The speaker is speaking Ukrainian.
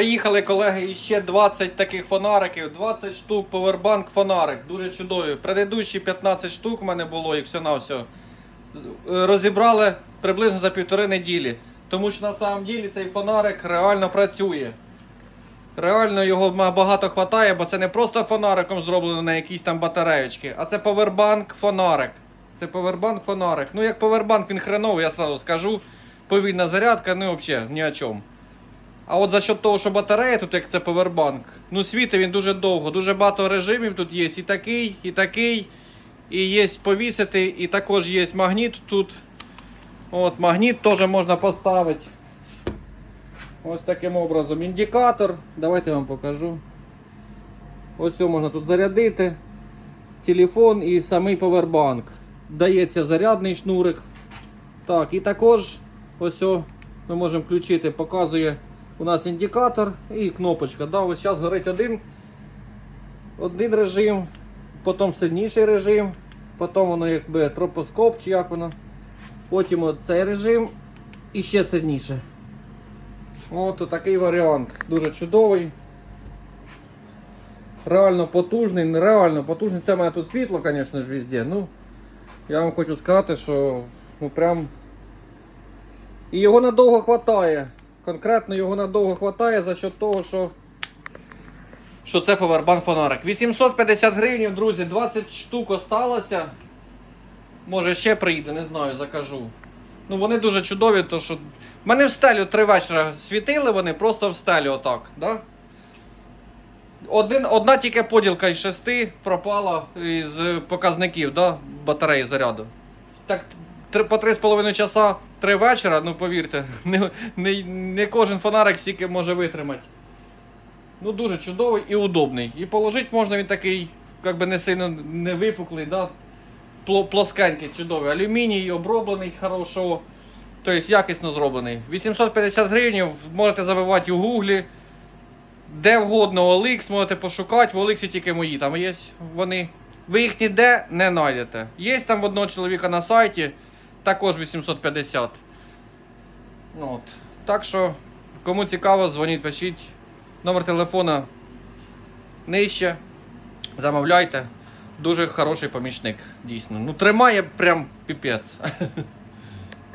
Приїхали, колеги, іще 20 таких фонариків, 20 штук повербанк фонарик. Дуже чудові. Предыдущі 15 штук в мене було, і все на все. Розібрали приблизно за півтори неділі. Тому що на самом ділі цей фонарик реально працює. Реально його багато хватає, бо це не просто фонариком зроблено на якісь там батареєчки, а це повербанк фонарик. Це повербанк фонарик. Ну як повербанк він хреновий, я сразу скажу. Повільна зарядка, ну взагалі ні о чому. А от за счет того, що батарея тут, як це повербанк, ну світить він дуже довго, дуже багато режимів тут є. І такий, і такий. І є повісити, і також є магніт тут. От, магніт теж можна поставити. Ось таким образом. Індикатор. Давайте я вам покажу. Ось все можна тут зарядити. Телефон і самий повербанк. Дається зарядний шнурик. Так, і також ось ми можемо включити, показує у нас індикатор і кнопочка. Да, ось зараз горить один, один режим, потім сильніший режим, потім воно якби тропоскоп чи як воно. Потім цей режим і ще сильніше. От такий варіант. Дуже чудовий. Реально потужний, нереально потужний. Це мене тут світло, звісно ж, везде. Ну, я вам хочу сказати, що ну прям. І його надовго хватає. Конкретно його надовго хватає за счет того, що. Що це повербанк фонарик. 850 гривень, друзі, 20 штук осталося. Може ще прийде, не знаю, закажу. Ну вони дуже чудові, то що. Мене в стелю три вечора світили, вони просто в стелі отак. Да? Один, одна тільки поділка із шести пропала із показників да, батареї заряду. Так, по 3,5 часа три вечора, ну повірте, не, не, не кожен фонарик стільки може витримати. Ну дуже чудовий і удобний. І положити можна він такий, як би не сильно не випуклий, да? Плоскенький, чудовий. Алюміній оброблений хорошо. Тобто якісно зроблений. 850 гривень можете забивати у гуглі. Де вгодно OLX можете пошукати, в OLX тільки мої там є вони. Ви їх ніде не знайдете. Є там одного чоловіка на сайті, також 850. Ну, От. Так що, кому цікаво, дзвоніть, пишіть. Номер телефона нижче. Замовляйте. Дуже хороший помічник, дійсно. Ну, тримає прям піпець.